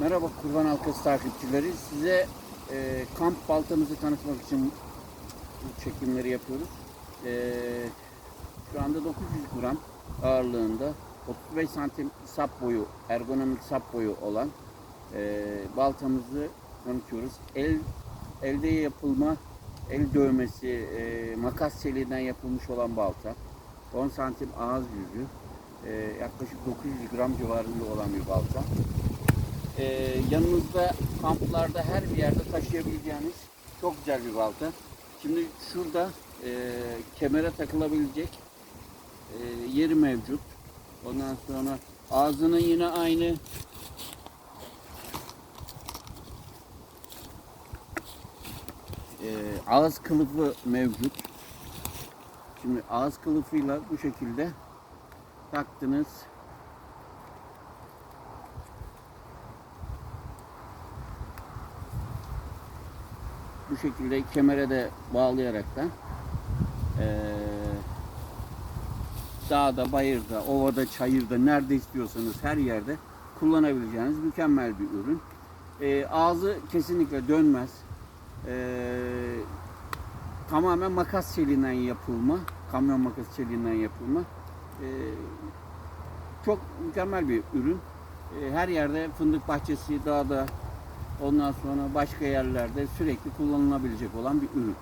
Merhaba Kurban Halkası takipçileri. Size e, kamp baltamızı tanıtmak için bu çekimleri yapıyoruz. E, şu anda 900 gram ağırlığında 35 santim sap boyu, ergonomik sap boyu olan e, baltamızı tanıtıyoruz. El elde yapılma, el dövmesi, e, makas çeliğinden yapılmış olan balta. 10 santim ağız yüzü, e, yaklaşık 900 gram civarında olan bir balta. Ee, yanınızda kamplarda her bir yerde taşıyabileceğiniz çok güzel bir balta. Şimdi şurada e, kemere takılabilecek e, yeri mevcut. Ondan sonra ağzının yine aynı e, ağız kılıfı mevcut. Şimdi ağız kılıfıyla bu şekilde taktınız. Bu şekilde kemere de bağlayaraktan eee dağda, bayırda, ovada, çayırda nerede istiyorsanız her yerde kullanabileceğiniz mükemmel bir ürün. Eee, ağzı kesinlikle dönmez. Eee, tamamen makas çeliğinden yapılma, kamyon makas çeliğinden yapılma. Eee, çok mükemmel bir ürün. Eee, her yerde fındık bahçesi, dağda, Ondan sonra başka yerlerde sürekli kullanılabilecek olan bir ürün.